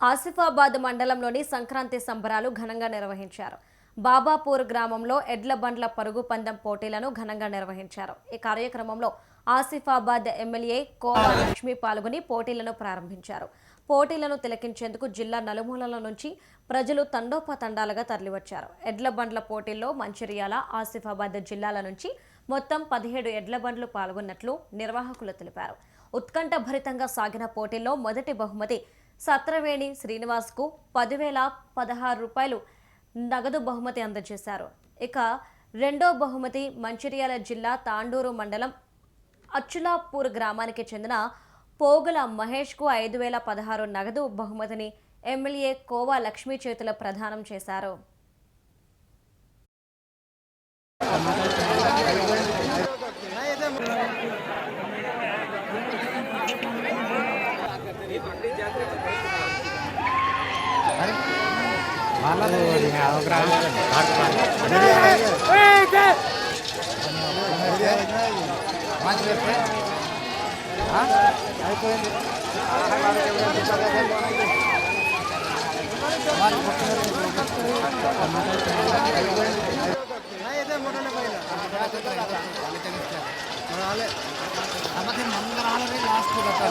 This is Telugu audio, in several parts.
ఆసిఫాబాద్ మండలంలోని సంక్రాంతి సంబరాలు ఘనంగా నిర్వహించారు. బాబాపూర్ గ్రామంలో ఎడ్ల బండ్ల పరుగు పందెం పోటీలను ఘనంగా నిర్వహించారు. ఈ కార్యక్రమంలో ఆసిఫాబాద్ ఎమ్మెల్యే కోవా లక్ష్మి పాల్గొని పోటీలను ప్రారంభించారు. పోటీలను తిలకించేందుకు జిల్లా నలుమూలల నుంచి ప్రజలు తండోపతండాలుగా తరలివచ్చారు. ఎడ్ల బండ్ల పోటీల్లో మంచిర్యాల ఆసిఫాబాద్ జిల్లాల నుంచి మొత్తం పదిహేడు ఎడ్ల బండ్లు పాల్గొన్నట్లు నిర్వాహకులు తెలిపారు. ఉత్కంఠభరితంగా సాగిన పోటీల్లో మొదటి బహుమతి సత్రవేణి శ్రీనివాస్కు పదివేల పదహారు రూపాయలు నగదు బహుమతి అందజేశారు. ఇక రెండో బహుమతి మంచిర్యాల జిల్లా తాండూరు మండలం అచ్చులాపూర్ గ్రామానికి చెందిన పోగుల మహేష్కు ఐదు వేల పదహారు నగదు బహుమతిని ఎమ్మెల్యే కోవా లక్ష్మీ చేతుల ప్రదానం చేశారు. আমাদের মন্দির আলাদা লাস্ট ব্যাপার।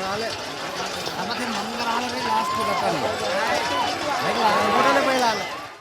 రాలే. కాకపోతే ముందు రాలేదు లాస్ట్ పెట్టాలి